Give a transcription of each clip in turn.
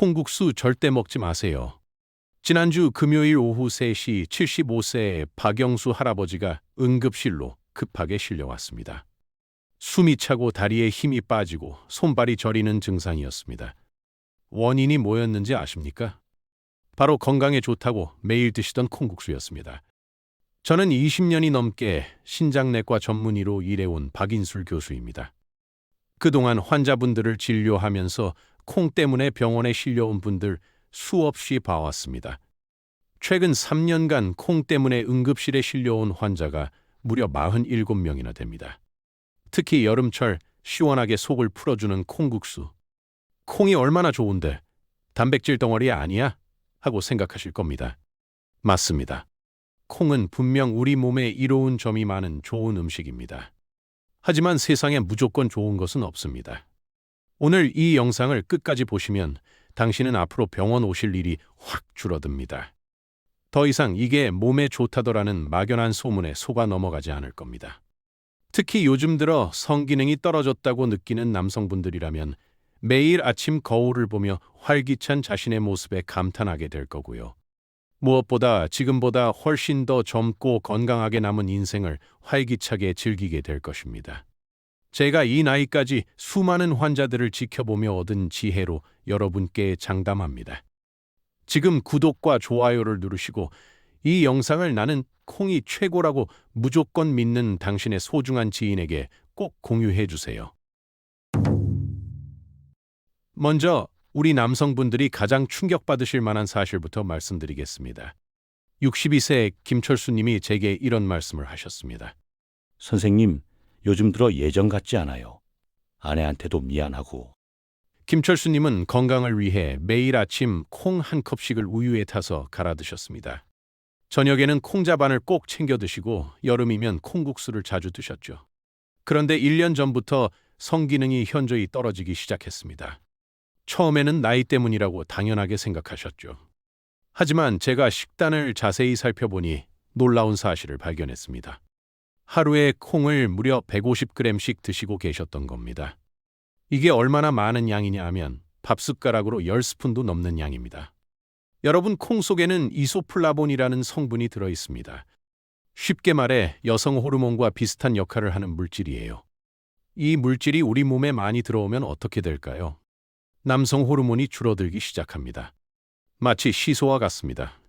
콩국수 절대 먹지 마세요. 지난주 금요일 오후 3시 75세의 박영수 할아버지가 응급실로 급하게 실려왔습니다. 숨이 차고 다리에 힘이 빠지고 손발이 저리는 증상이었습니다. 원인이 뭐였는지 아십니까? 바로 건강에 좋다고 매일 드시던 콩국수였습니다. 저는 20년이 넘게 신장내과 전문의로 일해온 박인술 교수입니다. 그동안 환자분들을 진료하면서 콩 때문에 병원에 실려온 분들 수없이 봐왔습니다. 최근 3년간 콩 때문에 응급실에 실려온 환자가 무려 47명이나 됩니다. 특히 여름철 시원하게 속을 풀어주는 콩국수. 콩이 얼마나 좋은데 단백질 덩어리 아니야? 하고 생각하실 겁니다. 맞습니다. 콩은 분명 우리 몸에 이로운 점이 많은 좋은 음식입니다. 하지만 세상에 무조건 좋은 것은 없습니다. 오늘 이 영상을 끝까지 보시면 당신은 앞으로 병원 오실 일이 확 줄어듭니다. 더 이상 이게 몸에 좋다더라는 막연한 소문에 속아 넘어가지 않을 겁니다. 특히 요즘 들어 성기능이 떨어졌다고 느끼는 남성분들이라면 매일 아침 거울을 보며 활기찬 자신의 모습에 감탄하게 될 거고요. 무엇보다 지금보다 훨씬 더 젊고 건강하게 남은 인생을 활기차게 즐기게 될 것입니다. 제가 이 나이까지 수많은 환자들을 지켜보며 얻은 지혜로 여러분께 장담합니다. 지금 구독과 좋아요를 누르시고 이 영상을 나는 콩이 최고라고 무조건 믿는 당신의 소중한 지인에게 꼭 공유해 주세요. 먼저 우리 남성분들이 가장 충격받으실 만한 사실부터 말씀드리겠습니다. 62세 김철수 님이 제게 이런 말씀을 하셨습니다. 선생님, 요즘 들어 예전 같지 않아요. 아내한테도 미안하고 김철수 님은 건강을 위해 매일 아침 콩 한 컵씩을 우유에 타서 갈아 드셨습니다. 저녁에는 콩자반을 꼭 챙겨 드시고 여름이면 콩국수를 자주 드셨죠. 그런데 1년 전부터 성기능이 현저히 떨어지기 시작했습니다. 처음에는 나이 때문이라고 당연하게 생각하셨죠. 하지만 제가 식단을 자세히 살펴보니 놀라운 사실을 발견했습니다. 하루에 콩을 무려 150g씩 드시고 계셨던 겁니다. 이게 얼마나 많은 양이냐 하면 밥숟가락으로 10스푼도 넘는 양입니다. 여러분 콩 속에는 이소플라본이라는 성분이 들어 있습니다. 쉽게 말해 여성 호르몬과 비슷한 역할을 하는 물질이에요. 이 물질이 우리 몸에 많이 들어오면 어떻게 될까요? 남성 호르몬이 줄어들기 시작합니다. 마치 시소와 같습니다.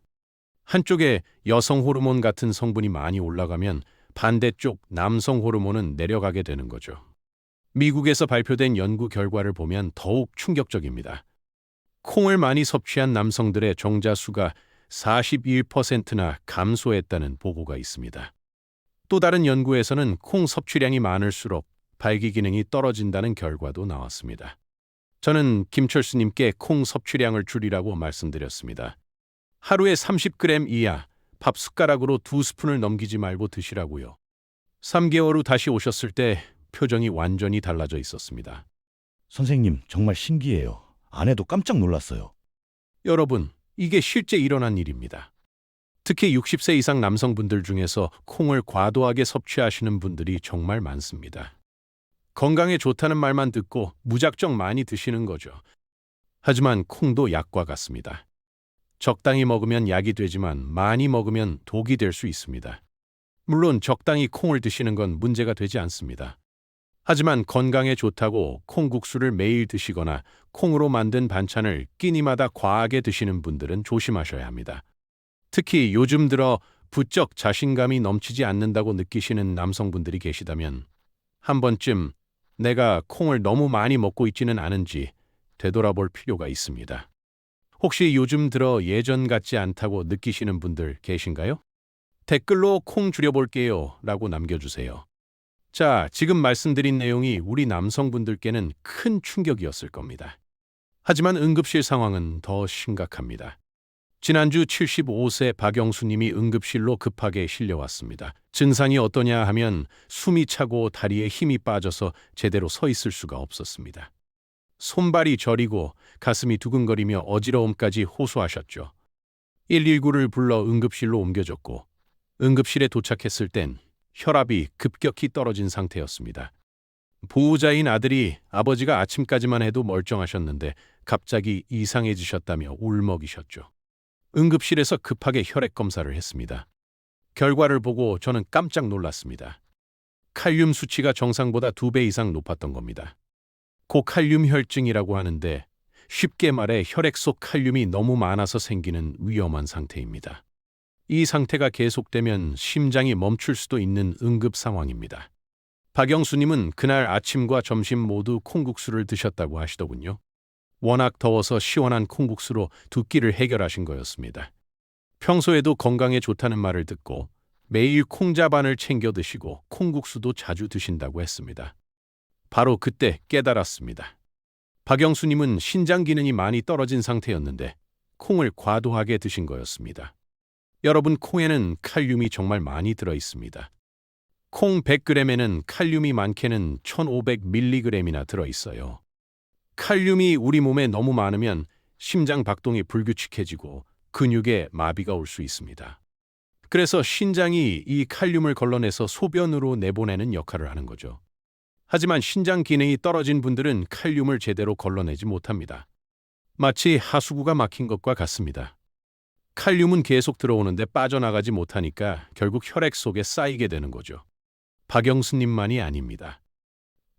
한쪽에 여성 호르몬 같은 성분이 많이 올라가면 반대쪽 남성 호르몬은 내려가게 되는 거죠. 미국에서 발표된 연구 결과를 보면 더욱 충격적입니다. 콩을 많이 섭취한 남성들의 정자수가 41%나 감소했다는 보고가 있습니다. 또 다른 연구에서는 콩 섭취량이 많을수록 발기 기능이 떨어진다는 결과도 나왔습니다. 저는 김철수님께 콩 섭취량을 줄이라고 말씀드렸습니다. 하루에 30g 이하 밥 숟가락으로 두 스푼을 넘기지 말고 드시라고요. 3개월 후 다시 오셨을 때 표정이 완전히 달라져 있었습니다. 선생님 정말 신기해요. 아내도 깜짝 놀랐어요. 여러분, 이게 실제 일어난 일입니다. 특히 60세 이상 남성분들 중에서 콩을 과도하게 섭취하시는 분들이 정말 많습니다. 건강에 좋다는 말만 듣고 무작정 많이 드시는 거죠. 하지만 콩도 약과 같습니다. 적당히 먹으면 약이 되지만 많이 먹으면 독이 될 수 있습니다. 물론 적당히 콩을 드시는 건 문제가 되지 않습니다. 하지만 건강에 좋다고 콩국수를 매일 드시거나 콩으로 만든 반찬을 끼니마다 과하게 드시는 분들은 조심하셔야 합니다. 특히 요즘 들어 부쩍 자신감이 넘치지 않는다고 느끼시는 남성분들이 계시다면 한 번쯤 내가 콩을 너무 많이 먹고 있지는 않은지 되돌아볼 필요가 있습니다. 혹시 요즘 들어 예전 같지 않다고 느끼시는 분들 계신가요? 댓글로 콩 줄여볼게요 라고 남겨주세요. 자, 지금 말씀드린 내용이 우리 남성분들께는 큰 충격이었을 겁니다. 하지만 응급실 상황은 더 심각합니다. 지난주 75세 박영수 님이 응급실로 급하게 실려왔습니다. 증상이 어떠냐 하면 숨이 차고 다리에 힘이 빠져서 제대로 서 있을 수가 없었습니다. 손발이 저리고 가슴이 두근거리며 어지러움까지 호소하셨죠. 119를 불러 응급실로 옮겨졌고 응급실에 도착했을 땐 혈압이 급격히 떨어진 상태였습니다. 보호자인 아들이 아버지가 아침까지만 해도 멀쩡하셨는데 갑자기 이상해지셨다며 울먹이셨죠. 응급실에서 급하게 혈액 검사를 했습니다. 결과를 보고 저는 깜짝 놀랐습니다. 칼륨 수치가 정상보다 두 배 이상 높았던 겁니다. 고칼륨 혈증이라고 하는데 쉽게 말해 혈액 속 칼륨이 너무 많아서 생기는 위험한 상태입니다. 이 상태가 계속되면 심장이 멈출 수도 있는 응급 상황입니다. 박영수님은 그날 아침과 점심 모두 콩국수를 드셨다고 하시더군요. 워낙 더워서 시원한 콩국수로 두 끼를 해결하신 거였습니다. 평소에도 건강에 좋다는 말을 듣고 매일 콩자반을 챙겨 드시고 콩국수도 자주 드신다고 했습니다. 바로 그때 깨달았습니다. 박영수님은 신장 기능이 많이 떨어진 상태였는데 콩을 과도하게 드신 거였습니다. 여러분, 콩에는 칼륨이 정말 많이 들어 있습니다. 콩 100g에는 칼륨이 많게는 1500mg이나 들어 있어요. 칼륨이 우리 몸에 너무 많으면 심장 박동이 불규칙해지고 근육에 마비가 올 수 있습니다. 그래서 신장이 이 칼륨을 걸러내서 소변으로 내보내는 역할을 하는 거죠. 하지만 신장 기능이 떨어진 분들은 칼륨을 제대로 걸러내지 못합니다. 마치 하수구가 막힌 것과 같습니다. 칼륨은 계속 들어오는데 빠져나가지 못하니까 결국 혈액 속에 쌓이게 되는 거죠. 박영수님만이 아닙니다.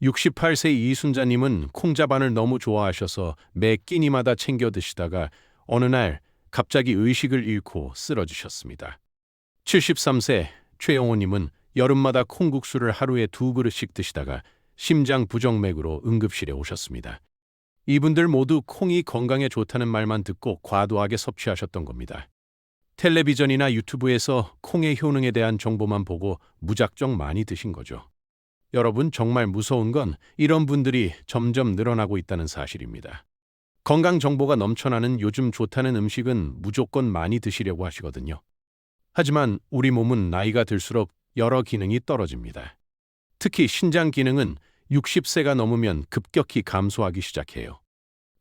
68세 이순자님은 콩자반을 너무 좋아하셔서 매 끼니마다 챙겨 드시다가 어느 날 갑자기 의식을 잃고 쓰러지셨습니다. 73세 최영호님은 여름마다 콩국수를 하루에 두 그릇씩 드시다가 심장 부정맥으로 응급실에 오셨습니다. 이분들 모두 콩이 건강에 좋다는 말만 듣고 과도하게 섭취하셨던 겁니다. 텔레비전이나 유튜브에서 콩의 효능에 대한 정보만 보고 무작정 많이 드신 거죠. 여러분 정말 무서운 건 이런 분들이 점점 늘어나고 있다는 사실입니다. 건강 정보가 넘쳐나는 요즘 좋다는 음식은 무조건 많이 드시려고 하시거든요. 하지만 우리 몸은 나이가 들수록 여러 기능이 떨어집니다. 특히 신장 기능은 60세가 넘으면 급격히 감소하기 시작해요.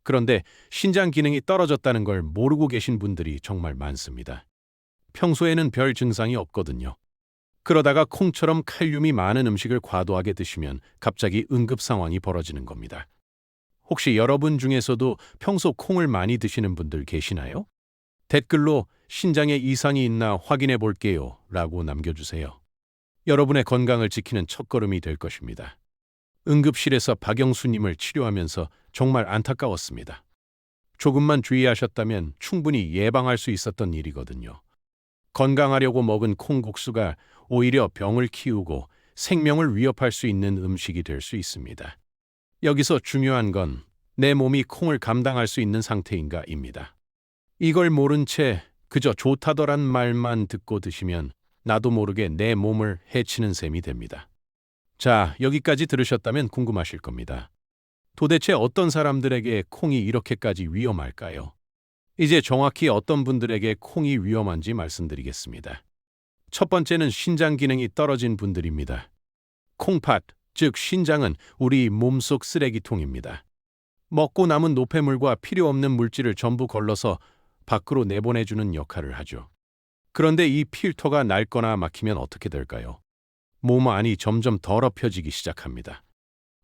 그런데 신장 기능이 떨어졌다는 걸 모르고 계신 분들이 정말 많습니다. 평소에는 별 증상이 없거든요. 그러다가 콩처럼 칼륨이 많은 음식을 과도하게 드시면 갑자기 응급 상황이 벌어지는 겁니다. 혹시 여러분 중에서도 평소 콩을 많이 드시는 분들 계시나요? 댓글로 신장에 이상이 있나 확인해 볼게요 라고 남겨주세요. 여러분의 건강을 지키는 첫걸음이 될 것입니다. 응급실에서 박영수님을 치료하면서 정말 안타까웠습니다. 조금만 주의하셨다면 충분히 예방할 수 있었던 일이거든요. 건강하려고 먹은 콩국수가 오히려 병을 키우고 생명을 위협할 수 있는 음식이 될 수 있습니다. 여기서 중요한 건 내 몸이 콩을 감당할 수 있는 상태인가입니다. 이걸 모른 채 그저 좋다더란 말만 듣고 드시면 나도 모르게 내 몸을 해치는 셈이 됩니다. 자, 여기까지 들으셨다면 궁금하실 겁니다. 도대체 어떤 사람들에게 콩이 이렇게까지 위험할까요? 이제 정확히 어떤 분들에게 콩이 위험한지 말씀드리겠습니다. 첫 번째는 신장 기능이 떨어진 분들입니다. 콩팥, 즉 신장은 우리 몸속 쓰레기통입니다. 먹고 남은 노폐물과 필요 없는 물질을 전부 걸러서 밖으로 내보내주는 역할을 하죠. 그런데 이 필터가 낡거나 막히면 어떻게 될까요? 몸 안이 점점 더럽혀지기 시작합니다.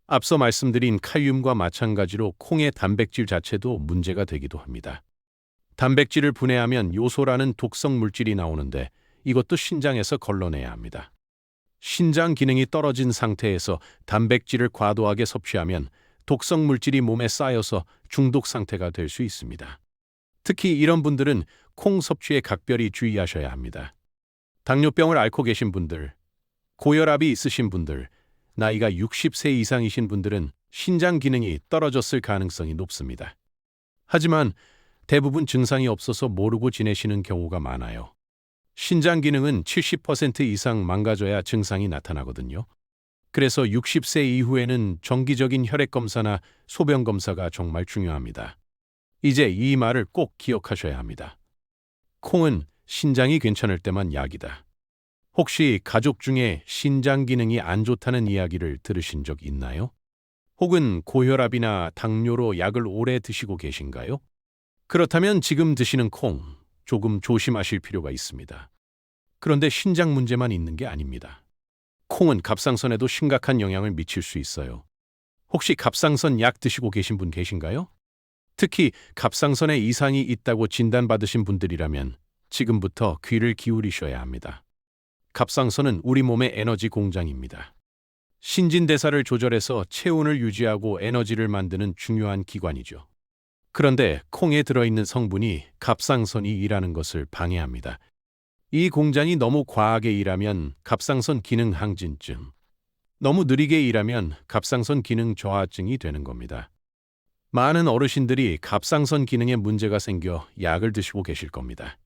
앞서 말씀드린 칼륨과 마찬가지로 콩의 단백질 자체도 문제가 되기도 합니다. 단백질을 분해하면 요소라는 독성 물질이 나오는데 이것도 신장에서 걸러내야 합니다. 신장 기능이 떨어진 상태에서 단백질을 과도하게 섭취하면 독성 물질이 몸에 쌓여서 중독 상태가 될 수 있습니다. 특히 이런 분들은 콩 섭취에 각별히 주의하셔야 합니다. 당뇨병을 앓고 계신 분들, 고혈압이 있으신 분들, 나이가 60세 이상이신 분들은 신장 기능이 떨어졌을 가능성이 높습니다. 하지만 대부분 증상이 없어서 모르고 지내시는 경우가 많아요. 신장 기능은 70% 이상 망가져야 증상이 나타나거든요. 그래서 60세 이후에는 정기적인 혈액 검사나 소변 검사가 정말 중요합니다. 이제 이 말을 꼭 기억하셔야 합니다. 콩은 신장이 괜찮을 때만 약이다. 혹시 가족 중에 신장 기능이 안 좋다는 이야기를 들으신 적 있나요? 혹은 고혈압이나 당뇨로 약을 오래 드시고 계신가요? 그렇다면 지금 드시는 콩 조금 조심하실 필요가 있습니다. 그런데 신장 문제만 있는 게 아닙니다. 콩은 갑상선에도 심각한 영향을 미칠 수 있어요. 혹시 갑상선 약 드시고 계신 분 계신가요? 특히 갑상선에 이상이 있다고 진단받으신 분들이라면 지금부터 귀를 기울이셔야 합니다. 갑상선은 우리 몸의 에너지 공장입니다. 신진대사를 조절해서 체온을 유지하고 에너지를 만드는 중요한 기관이죠. 그런데 콩에 들어있는 성분이 갑상선이 일하는 것을 방해합니다. 이 공장이 너무 과하게 일하면 갑상선 기능 항진증, 너무 느리게 일하면 갑상선 기능 저하증이 되는 겁니다. 많은 어르신들이 갑상선 기능에 문제가 생겨 약을 드시고 계실 겁니다.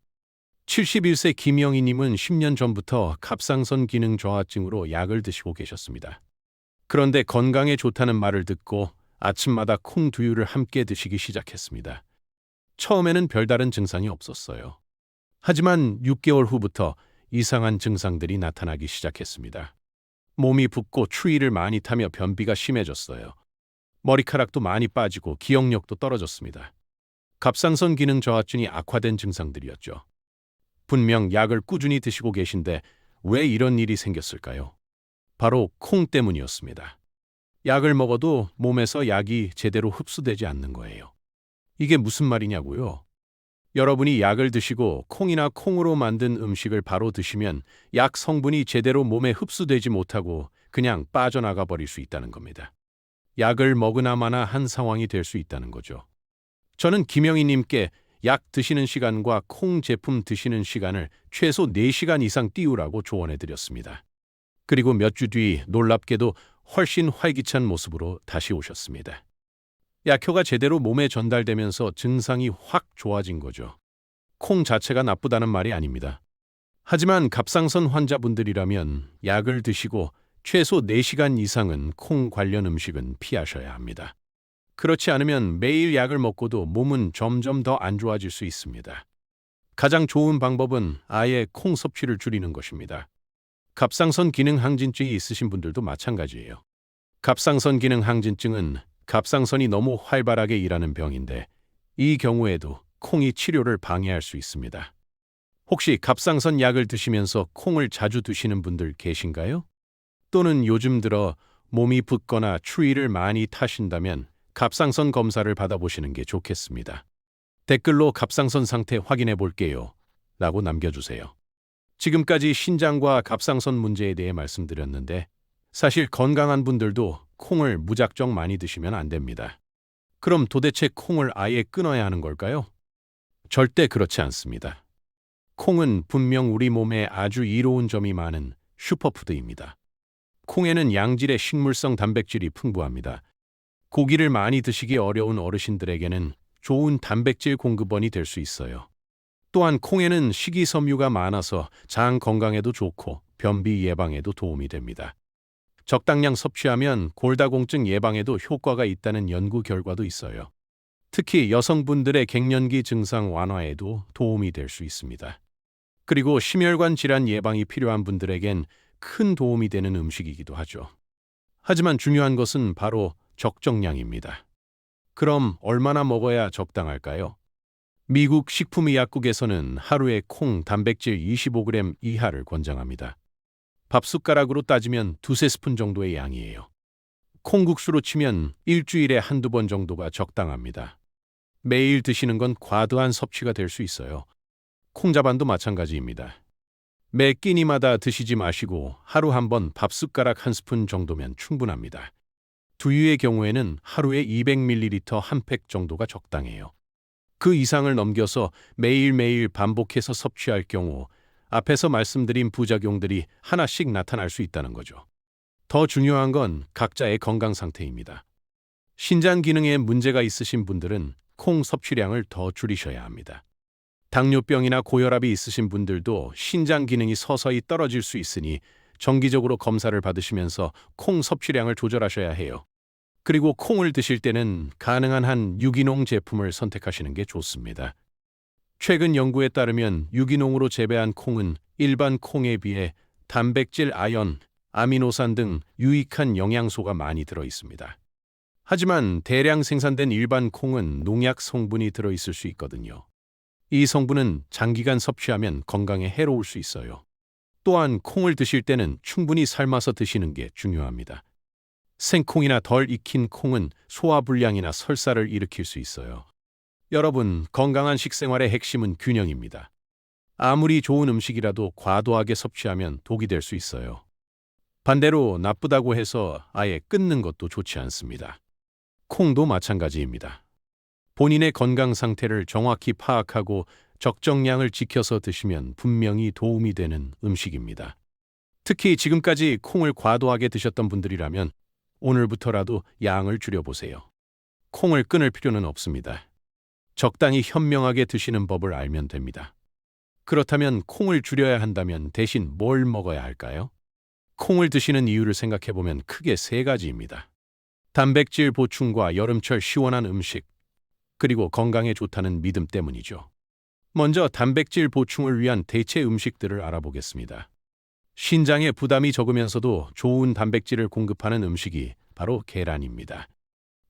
71세 김영희님은 10년 전부터 갑상선 기능 저하증으로 약을 드시고 계셨습니다. 그런데 건강에 좋다는 말을 듣고 아침마다 콩 두유를 함께 드시기 시작했습니다. 처음에는 별다른 증상이 없었어요. 하지만 6개월 후부터 이상한 증상들이 나타나기 시작했습니다. 몸이 붓고 추위를 많이 타며 변비가 심해졌어요. 머리카락도 많이 빠지고 기억력도 떨어졌습니다. 갑상선 기능 저하증이 악화된 증상들이었죠. 분명 약을 꾸준히 드시고 계신데 왜 이런 일이 생겼을까요? 바로 콩 때문이었습니다. 약을 먹어도 몸에서 약이 제대로 흡수되지 않는 거예요. 이게 무슨 말이냐고요? 여러분이 약을 드시고 콩이나 콩으로 만든 음식을 바로 드시면 약 성분이 제대로 몸에 흡수되지 못하고 그냥 빠져나가 버릴 수 있다는 겁니다. 약을 먹으나 마나 한 상황이 될 수 있다는 거죠. 저는 김영희님께 약 드시는 시간과 콩 제품 드시는 시간을 최소 4시간 이상 띄우라고 조언해 드렸습니다. 그리고 몇 주 뒤 놀랍게도 훨씬 활기찬 모습으로 다시 오셨습니다. 약효가 제대로 몸에 전달되면서 증상이 확 좋아진 거죠. 콩 자체가 나쁘다는 말이 아닙니다. 하지만 갑상선 환자분들이라면 약을 드시고 최소 4시간 이상은 콩 관련 음식은 피하셔야 합니다. 그렇지 않으면 매일 약을 먹고도 몸은 점점 더 안 좋아질 수 있습니다. 가장 좋은 방법은 아예 콩 섭취를 줄이는 것입니다. 갑상선 기능 항진증이 있으신 분들도 마찬가지예요. 갑상선 기능 항진증은 갑상선이 너무 활발하게 일하는 병인데 이 경우에도 콩이 치료를 방해할 수 있습니다. 혹시 갑상선 약을 드시면서 콩을 자주 드시는 분들 계신가요? 또는 요즘 들어 몸이 붓거나 추위를 많이 타신다면 갑상선 검사를 받아보시는 게 좋겠습니다. 댓글로 갑상선 상태 확인해 볼게요. 라고 남겨주세요. 지금까지 신장과 갑상선 문제에 대해 말씀드렸는데 사실 건강한 분들도 콩을 무작정 많이 드시면 안 됩니다. 그럼 도대체 콩을 아예 끊어야 하는 걸까요? 절대 그렇지 않습니다. 콩은 분명 우리 몸에 아주 이로운 점이 많은 슈퍼푸드입니다. 콩에는 양질의 식물성 단백질이 풍부합니다. 고기를 많이 드시기 어려운 어르신들에게는 좋은 단백질 공급원이 될 수 있어요. 또한 콩에는 식이섬유가 많아서 장 건강에도 좋고 변비 예방에도 도움이 됩니다. 적당량 섭취하면 골다공증 예방에도 효과가 있다는 연구 결과도 있어요. 특히 여성분들의 갱년기 증상 완화에도 도움이 될 수 있습니다. 그리고 심혈관 질환 예방이 필요한 분들에겐 큰 도움이 되는 음식이기도 하죠. 하지만 중요한 것은 바로 적정량입니다. 그럼 얼마나 먹어야 적당할까요? 미국 식품의약국에서는 하루에 콩 단백질 25g 이하를 권장합니다. 밥 숟가락으로 따지면 두세 스푼 정도의 양이에요. 콩국수로 치면 일주일에 한두 번 정도가 적당합니다. 매일 드시는 건 과도한 섭취가 될 수 있어요. 콩자반도 마찬가지입니다. 매 끼니마다 드시지 마시고 하루 한 번 밥 숟가락 한 스푼 정도면 충분합니다. 두유의 경우에는 하루에 200ml 한 팩 정도가 적당해요. 그 이상을 넘겨서 매일매일 반복해서 섭취할 경우 앞에서 말씀드린 부작용들이 하나씩 나타날 수 있다는 거죠. 더 중요한 건 각자의 건강 상태입니다. 신장 기능에 문제가 있으신 분들은 콩 섭취량을 더 줄이셔야 합니다. 당뇨병이나 고혈압이 있으신 분들도 신장 기능이 서서히 떨어질 수 있으니 정기적으로 검사를 받으시면서 콩 섭취량을 조절하셔야 해요. 그리고 콩을 드실 때는 가능한 한 유기농 제품을 선택하시는 게 좋습니다. 최근 연구에 따르면 유기농으로 재배한 콩은 일반 콩에 비해 단백질, 아연, 아미노산 등 유익한 영양소가 많이 들어 있습니다. 하지만 대량 생산된 일반 콩은 농약 성분이 들어 있을 수 있거든요. 이 성분은 장기간 섭취하면 건강에 해로울 수 있어요. 또한 콩을 드실 때는 충분히 삶아서 드시는 게 중요합니다. 생콩이나 덜 익힌 콩은 소화불량이나 설사를 일으킬 수 있어요. 여러분, 건강한 식생활의 핵심은 균형입니다. 아무리 좋은 음식이라도 과도하게 섭취하면 독이 될 수 있어요. 반대로 나쁘다고 해서 아예 끊는 것도 좋지 않습니다. 콩도 마찬가지입니다. 본인의 건강 상태를 정확히 파악하고 적정량을 지켜서 드시면 분명히 도움이 되는 음식입니다. 특히 지금까지 콩을 과도하게 드셨던 분들이라면 오늘부터라도 양을 줄여보세요. 콩을 끊을 필요는 없습니다. 적당히 현명하게 드시는 법을 알면 됩니다. 그렇다면 콩을 줄여야 한다면 대신 뭘 먹어야 할까요? 콩을 드시는 이유를 생각해보면 크게 세 가지입니다. 단백질 보충과 여름철 시원한 음식, 그리고 건강에 좋다는 믿음 때문이죠. 먼저 단백질 보충을 위한 대체 음식들을 알아보겠습니다. 신장에 부담이 적으면서도 좋은 단백질을 공급하는 음식이 바로 계란입니다.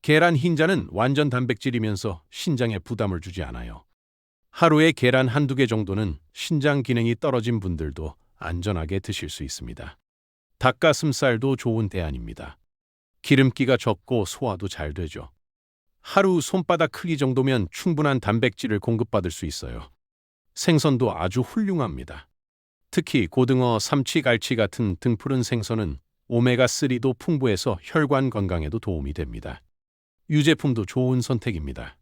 계란 흰자는 완전 단백질이면서 신장에 부담을 주지 않아요. 하루에 계란 한두 개 정도는 신장 기능이 떨어진 분들도 안전하게 드실 수 있습니다. 닭가슴살도 좋은 대안입니다. 기름기가 적고 소화도 잘 되죠. 하루 손바닥 크기 정도면 충분한 단백질을 공급받을 수 있어요. 생선도 아주 훌륭합니다. 특히 고등어, 삼치, 갈치 같은 등푸른 생선은 오메가3도 풍부해서 혈관 건강에도 도움이 됩니다. 유제품도 좋은 선택입니다.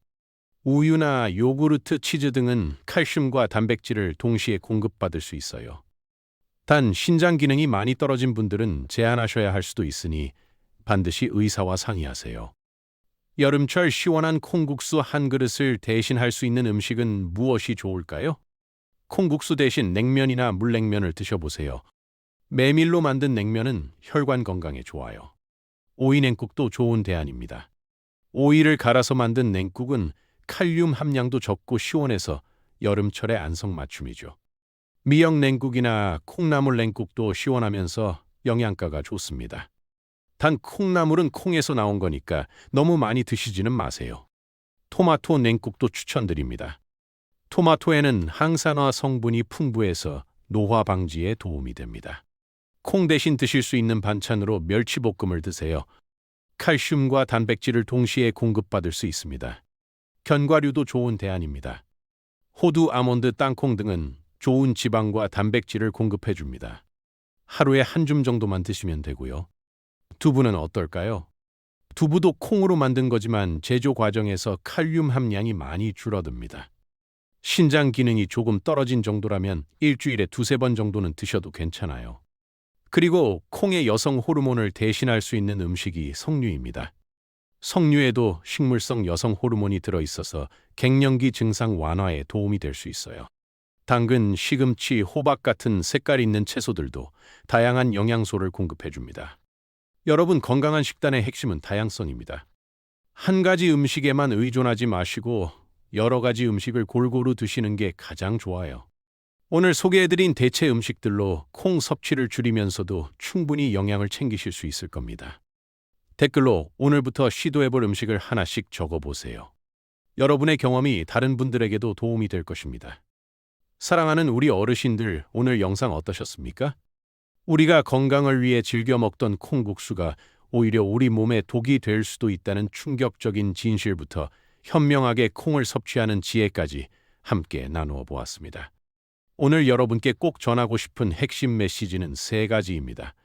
우유나 요구르트, 치즈 등은 칼슘과 단백질을 동시에 공급받을 수 있어요. 단 신장 기능이 많이 떨어진 분들은 제한하셔야 할 수도 있으니 반드시 의사와 상의하세요. 여름철 시원한 콩국수 한 그릇을 대신할 수 있는 음식은 무엇이 좋을까요? 콩국수 대신 냉면이나 물냉면을 드셔보세요. 메밀로 만든 냉면은 혈관 건강에 좋아요. 오이 냉국도 좋은 대안입니다. 오이를 갈아서 만든 냉국은 칼륨 함량도 적고 시원해서 여름철의 안성맞춤이죠. 미역 냉국이나 콩나물 냉국도 시원하면서 영양가가 좋습니다. 단 콩나물은 콩에서 나온 거니까 너무 많이 드시지는 마세요. 토마토 냉국도 추천드립니다. 토마토에는 항산화 성분이 풍부해서 노화 방지에 도움이 됩니다. 콩 대신 드실 수 있는 반찬으로 멸치볶음을 드세요. 칼슘과 단백질을 동시에 공급받을 수 있습니다. 견과류도 좋은 대안입니다. 호두, 아몬드, 땅콩 등은 좋은 지방과 단백질을 공급해 줍니다. 하루에 한 줌 정도만 드시면 되고요. 두부는 어떨까요? 두부도 콩으로 만든 거지만 제조 과정에서 칼륨 함량이 많이 줄어듭니다. 신장 기능이 조금 떨어진 정도라면 일주일에 두세 번 정도는 드셔도 괜찮아요. 그리고 콩의 여성 호르몬을 대신할 수 있는 음식이 석류입니다. 석류에도 식물성 여성 호르몬이 들어있어서 갱년기 증상 완화에 도움이 될 수 있어요. 당근, 시금치, 호박 같은 색깔 있는 채소들도 다양한 영양소를 공급해 줍니다. 여러분 건강한 식단의 핵심은 다양성입니다. 한 가지 음식에만 의존하지 마시고 여러 가지 음식을 골고루 드시는 게 가장 좋아요. 오늘 소개해드린 대체 음식들로 콩 섭취를 줄이면서도 충분히 영양을 챙기실 수 있을 겁니다. 댓글로 오늘부터 시도해볼 음식을 하나씩 적어보세요. 여러분의 경험이 다른 분들에게도 도움이 될 것입니다. 사랑하는 우리 어르신들, 오늘 영상 어떠셨습니까? 우리가 건강을 위해 즐겨 먹던 콩국수가 오히려 우리 몸에 독이 될 수도 있다는 충격적인 진실부터 현명하게 콩을 섭취하는 지혜까지 함께 나누어 보았습니다. 오늘 여러분께 꼭 전하고 싶은 핵심 메시지는 세 가지입니다.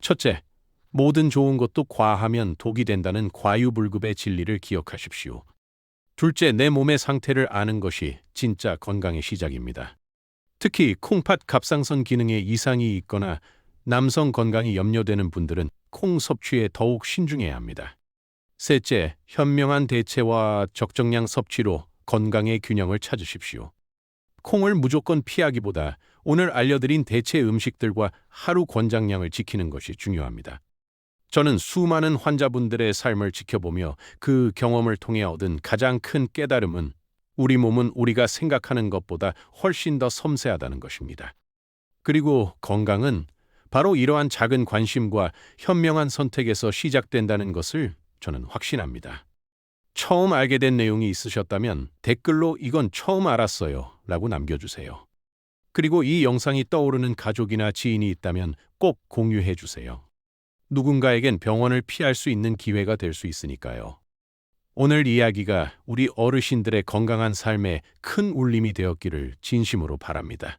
첫째, 모든 좋은 것도 과하면 독이 된다는 과유불급의 진리를 기억하십시오. 둘째, 내 몸의 상태를 아는 것이 진짜 건강의 시작입니다. 특히 콩팥 갑상선 기능에 이상이 있거나 남성 건강이 염려되는 분들은 콩 섭취에 더욱 신중해야 합니다. 셋째, 현명한 대체와 적정량 섭취로 건강의 균형을 찾으십시오. 콩을 무조건 피하기보다 오늘 알려드린 대체 음식들과 하루 권장량을 지키는 것이 중요합니다. 저는 수많은 환자분들의 삶을 지켜보며 그 경험을 통해 얻은 가장 큰 깨달음은 우리 몸은 우리가 생각하는 것보다 훨씬 더 섬세하다는 것입니다. 그리고 건강은 바로 이러한 작은 관심과 현명한 선택에서 시작된다는 것을 저는 확신합니다. 처음 알게 된 내용이 있으셨다면 댓글로 이건 처음 알았어요 라고 남겨주세요. 그리고 이 영상이 떠오르는 가족이나 지인이 있다면 꼭 공유해 주세요. 누군가에겐 병원을 피할 수 있는 기회가 될 수 있으니까요. 오늘 이야기가 우리 어르신들의 건강한 삶에 큰 울림이 되었기를 진심으로 바랍니다.